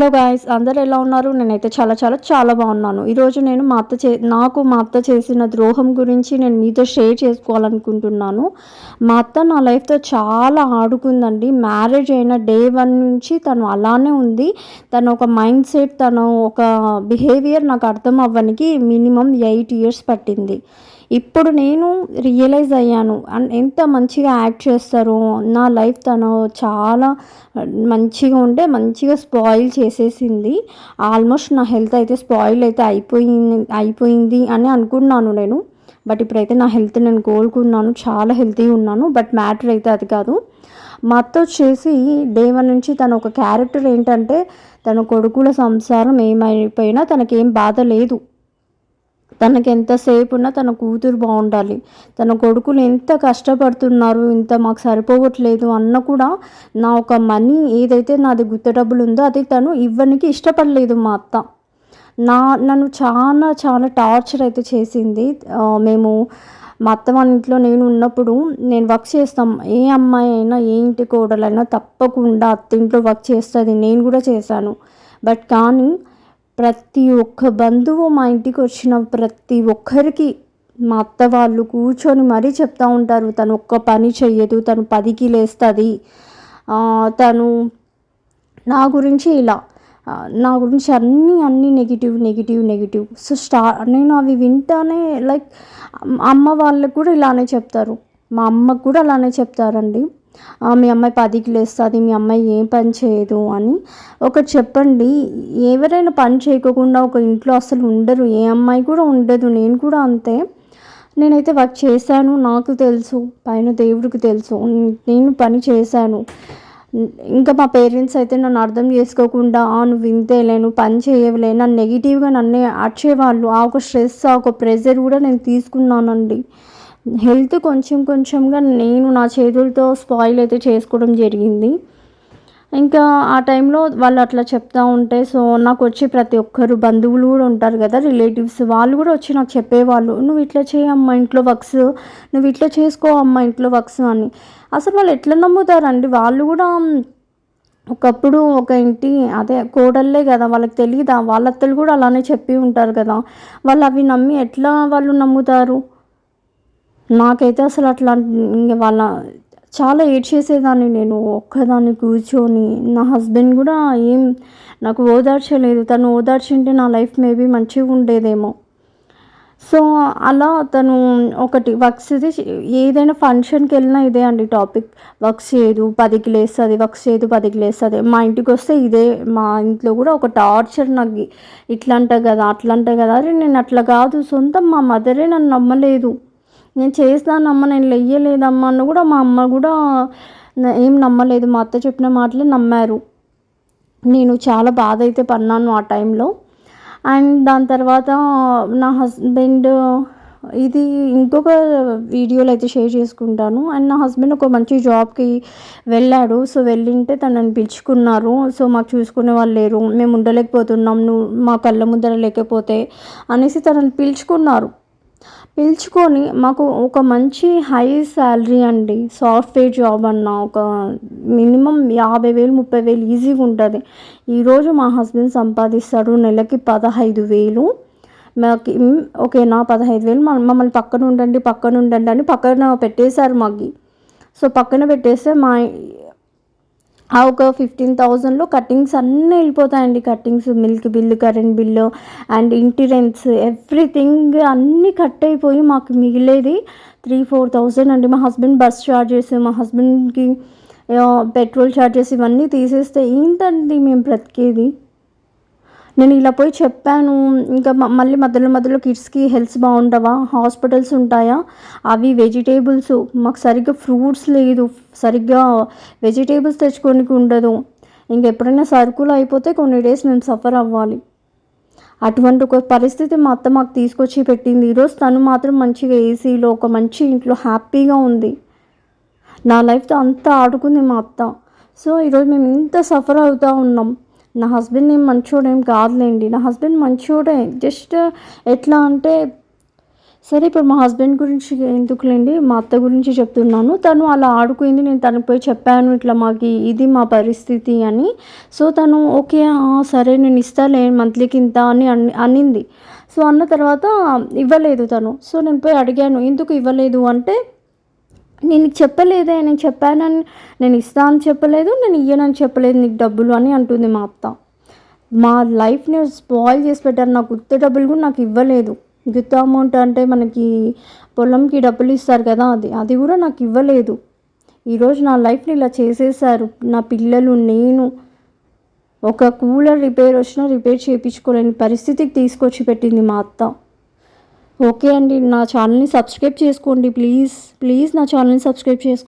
Hello guys అందరు ఎలా ఉన్నారు? నేనైతే చాలా చాలా చాలా బాగున్నాను. ఈరోజు నేను మా అత్త చే నాకు మా అత్త చేసిన ద్రోహం గురించి నేను మీతో షేర్ చేసుకోవాలనుకుంటున్నాను. మా అత్త నా లైఫ్తో చాలా ఆడుకుందండి. మ్యారేజ్ అయిన డే వన్ నుంచి తను అలానే ఉంది. తను ఒక మైండ్ సెట్ తను ఒక బిహేవియర్ నాకు అర్థం అవ్వడానికి మినిమం ఎయిట్ ఇయర్స్ పట్టింది. ఇప్పుడు నేను రియలైజ్ అయ్యాను. అండ్ ఎంత మంచిగా యాక్ట్ చేస్తారో నా లైఫ్ తను చాలా మంచిగా ఉంటే మంచిగా స్పాయిల్ చేసేసింది. ఆల్మోస్ట్ నా హెల్త్ అయితే స్పాయిల్ అయితే అయిపోయింది అయిపోయింది అని అనుకున్నాను నేను. బట్ ఇప్పుడైతే నా హెల్త్ నేను కోలుకున్నాను. చాలా హెల్తీగా ఉన్నాను. బట్ మ్యాటర్ అయితే అది కాదు. మా అత్త వచ్చేసి డే వన్ నుంచి తన ఒక క్యారెక్టర్ ఏంటంటే తన కొడుకుల సంసారం ఏమైపోయినా తనకేం బాధ లేదు. తనకి ఎంతసేపు ఉన్నా తన కూతురు బాగుండాలి. తన కొడుకులు ఎంత కష్టపడుతున్నారు ఇంత మాకు సరిపోవట్లేదు అన్న కూడా నా ఒక మనీ ఏదైతే నాది గుత్త డబ్బులు ఉందో అది తను ఇవ్వనికి ఇష్టపడలేదు మా అత్త. నా నన్ను చాలా చాలా టార్చర్ అయితే చేసింది. మేము మా అత్త వాళ్ళ ఇంట్లో నేను ఉన్నప్పుడు నేను వర్క్ చేస్తాం. ఏ అమ్మాయి అయినా ఏ ఇంటి కోడలైనా తప్పకుండా అత్త ఇంట్లో వర్క్ చేస్తుంది. నేను కూడా చేశాను. బట్ కానీ ప్రతి ఒక్క బంధువు మా ఇంటికి వచ్చిన ప్రతి ఒక్కరికి మా అత్త వాళ్ళు కూర్చొని మరీ చెప్తూ ఉంటారు తను ఒక్క పని చెయ్యదు తను పదికి లేస్తుంది. తను నా గురించి ఇలా నా గురించి అన్నీ అన్నీ నెగిటివ్ నెగిటివ్ నెగిటివ్ సో స్టా నేను అవి వింటానే లైక్ అమ్మ వాళ్ళకు కూడా ఇలానే చెప్తారు. మా అమ్మకు కూడా అలానే చెప్తారండి. మీ అమ్మాయి పదికి లేస్తుంది మీ అమ్మాయి ఏం పని చేయదు అని. ఒకటి చెప్పండి ఎవరైనా పని చేయకోకుండా ఒక ఇంట్లో అసలు ఉండరు ఏ అమ్మాయి కూడా ఉండదు నేను కూడా అంతే. నేనైతే వర్క్ చేశాను నాకు తెలుసు పైన దేవుడికి తెలుసు నేను పని చేశాను. ఇంకా మా పేరెంట్స్ అయితే నన్ను అర్థం చేసుకోకుండా నువ్వు వింతేలేను నువ్వు పని చేయవలే నన్ను నెగిటివ్గా నన్నే అర్చేవాళ్ళు ఆ ఒక స్ట్రెస్ ఆ ఒక ప్రెజర్ కూడా నేను తీసుకున్నానండి. హెల్త్ కొంచెం కొంచెంగా నేను నా చేతులతో స్పాయిల్ అయితే చేసుకోవడం జరిగింది. ఇంకా ఆ టైంలో వాళ్ళు అట్లా చెప్తూ ఉంటే సో నాకు వచ్చి ప్రతి ఒక్కరు బంధువులు కూడా ఉంటారు కదా రిలేటివ్స్ వాళ్ళు కూడా వచ్చి నాకు చెప్పేవాళ్ళు నువ్వు ఇట్లా చేయమ్మా ఇంట్లో వర్క్స్ నువ్వు ఇట్లా చేసుకో అమ్మ ఇంట్లో వర్క్స్ అని. అసలు వాళ్ళు ఎట్లా నమ్ముతారండి? వాళ్ళు కూడా ఒకప్పుడు ఒక ఇంటి అదే కోడళ్ళే కదా వాళ్ళకి తెలియదా వాళ్ళ అత్తలు కూడా అలానే చెప్పి ఉంటారు కదా. వాళ్ళు అవి నమ్మి ఎట్లా వాళ్ళు నమ్ముతారు? నాకైతే అసలు అట్లా ఇంక వాళ్ళ చాలా ఏడ్చేసేదాన్ని నేను ఒక్కదాన్ని కూర్చొని. నా హస్బెండ్ కూడా ఏం నాకు ఓదార్చలేదు. తను ఓదార్చింటే నా లైఫ్ మేబీ మంచిగా ఉండేదేమో. సో అలా తను ఒకటి వర్క్స్ ఇది ఏదైనా ఫంక్షన్కి వెళ్ళినా ఇదే అండి టాపిక్. వర్క్స్ చేయదు పదికి లేస్తుంది వర్క్స్ చేయదు పదికి లేస్తుంది. మా ఇంటికి వస్తే ఇదే మా ఇంట్లో కూడా ఒక టార్చర్ నాకు ఇట్లా అంట కదా అట్లా అంట కదా అరే నేను అట్లా కాదు. సొంతం మా మదరే నన్ను నమ్మలేదు. నేను చేస్తానమ్మ నేను లెయ్యలేదమ్మా అని కూడా మా అమ్మ కూడా ఏం నమ్మలేదు. మా అత్త చెప్పిన మాటలే నమ్మారు. నేను చాలా బాధ అయితే పన్నాను ఆ టైంలో. అండ్ దాని తర్వాత నా హస్బెండ్ ఇది ఇంకొక వీడియోలో అయితే షేర్ చేసుకుంటాను. అండ్ నా హస్బెండ్ ఒక మంచి జాబ్కి వెళ్ళాడు. సో వెళ్ళింటే తనని పిలుచుకున్నారు. సో మాకు చూసుకునే వాళ్ళు లేరు. మేము ఉండలేకపోతున్నాం. నువ్వు మా కళ్ళ ముద్దర లేకపోతే అనేసి తనని పిలుచుకున్నారు. పిలుచుకొని మాకు ఒక మంచి హై శాలరీ అండి. సాఫ్ట్వేర్ జాబ్ అన్న ఒక మినిమం యాభై వేలు ముప్పై వేలు ఈజీగా ఉంటుంది. ఈరోజు మా హస్బెండ్ సంపాదిస్తాడు నెలకి పదహైదు వేలు. మాకు ఓకేనా? పదహైదు వేలు. మమ్మల్ని పక్కన ఉండండి పక్కన ఉండండి అని పక్కన పెట్టేశారు మాకు. సో పక్కన పెట్టేస్తే మా ఆ ఒక ఫిఫ్టీన్ థౌజండ్లో కటింగ్స్ అన్నీ వెళ్ళిపోతాయండి. Cuttings milk bill current bill and ఇంటి రెంట్స్ ఎవ్రీథింగ్ అన్నీ కట్ అయిపోయి మాకు మిగిలేది త్రీ ఫోర్ థౌజండ్ అండి. మా హస్బెండ్ బస్ ఛార్జెస్ మా హస్బెండ్కి పెట్రోల్ ఛార్జెస్ ఇవన్నీ తీసేస్తే ఏంటండి మేము బ్రతికేది? నేను ఇలా పోయి చెప్పాను ఇంకా మళ్ళీ మధ్యలో మధ్యలో కిడ్స్కి హెల్త్ బాగుండవా హాస్పిటల్స్ ఉంటాయా? అవి వెజిటేబుల్స్ మాకు సరిగ్గా ఫ్రూట్స్ లేదు సరిగ్గా వెజిటేబుల్స్ తెచ్చుకోనికి ఉండదు. ఇంకెప్పుడైనా సరుకులు అయిపోతే కొన్ని డేస్ మేము సఫర్ అవ్వాలి. అటువంటి ఒక పరిస్థితి మా అత్త మాకు తీసుకొచ్చి పెట్టింది. ఈరోజు తను మాత్రం మంచిగా ఏసీలో ఒక మంచి ఇంట్లో హ్యాపీగా ఉంది. నా లైఫ్తో అంతా ఆడుకుంది మా అత్త. సో ఈరోజు మేము ఇంత సఫర్ అవుతూ ఉన్నాం. నా హస్బెండ్ ఏం మంచోడేం కాదులేండి. నా హస్బెండ్ మంచోడే. జస్ట్ ఎట్లా అంటే సరే ఇప్పుడు మా హస్బెండ్ గురించి ఎందుకులేండి? మా అత్త గురించి చెప్తున్నాను. తను అలా ఆడుకుంది నేను తనకు పోయి చెప్పాను ఇట్లా మాకు ఇది మా పరిస్థితి అని. సో తను ఓకే సరే నేను ఇస్తాలే మంత్లీకి ఇంత అని అన్- అనింది. సో అన్న తర్వాత ఇవ్వలేదు తను. సో నేను పోయి అడిగాను ఎందుకు ఇవ్వలేదు? అంటే నేను చెప్పలేదే నేను చెప్పానని నేను ఇస్తా అని చెప్పలేదు నేను ఇయ్యనని చెప్పలేదు నీకు డబ్బులు అని అంటుంది మా అత్త. మా లైఫ్ని స్పాయిల్ చేసి పెట్టారు నాకు గుత్త డబ్బులు కూడా నాకు ఇవ్వలేదు. గుత్త అమౌంట్ అంటే మనకి పొలంకి డబ్బులు ఇస్తారు కదా అది అది కూడా నాకు ఇవ్వలేదు. ఈరోజు నా లైఫ్ని ఇలా చేసేసారు నా పిల్లలు నేను. ఒక కూలర్ రిపేర్ వచ్చినా రిపేర్ చేయించుకోలేని పరిస్థితికి తీసుకొచ్చి పెట్టింది మా అత్త. ఓకే అండి నా ఛానల్ని సబ్స్క్రైబ్ చేసుకోండి ప్లీజ్ ప్లీజ్ నా ఛానల్ని సబ్స్క్రైబ్ చేసుకోండి